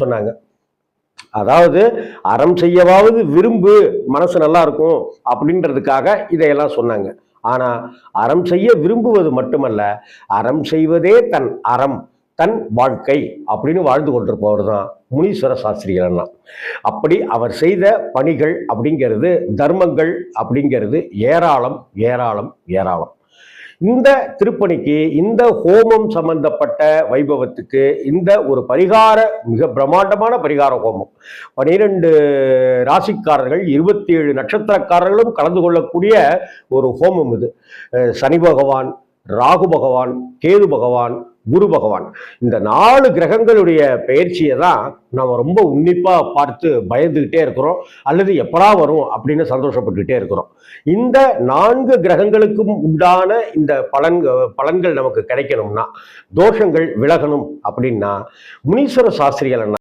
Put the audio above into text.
சொன்னாங்க. அதாவது அறம் செய்யவாவது விரும்பு மனசு நல்லா இருக்கும் அப்படின்றதுக்காக இதையெல்லாம் சொன்னாங்க. ஆனால் அறம் செய்ய விரும்புவது மட்டுமல்ல அறம் செய்வதே தன் அறம் தன் வாழ்க்கை அப்படின்னு வாழ்ந்து கொண்டிருப்பவர் தான் முனீஸ்வர சாஸ்திரிகள்னா அப்படி அவர் செய்த பணிகள் அப்படிங்கிறது தர்மங்கள் அப்படிங்கிறது ஏராளம் ஏராளம் ஏராளம். இந்த திருப்பணிக்கு இந்த ஹோமம் சம்பந்தப்பட்ட வைபவத்துக்கு இந்த ஒரு பரிகார மிக பிரம்மாண்டமான பரிகார ஹோமம். பனிரெண்டு ராசிக்காரர்கள் இருபத்தி ஏழு நட்சத்திரக்காரர்களும் கலந்து கொள்ளக்கூடிய ஒரு ஹோமம் இது. சனி பகவான் ராகு பகவான் கேது பகவான் குரு பகவான். இந்த நாலு கிரகங்களுடைய பயிற்சியை தான் நம்ம ரொம்ப உன்னிப்பா பார்த்து பயந்துகிட்டே இருக்கிறோம். அல்லது எப்படா வரும் அப்படின்னு சந்தோஷப்பட்டுக்கிட்டே இருக்கிறோம். இந்த நான்கு கிரகங்களுக்கும் உண்டான இந்த பலன் பலன்கள் நமக்கு கிடைக்கணும்னா தோஷங்கள் விலகணும் அப்படின்னா முனீஸ்வர சாஸ்திரிகள் என்ன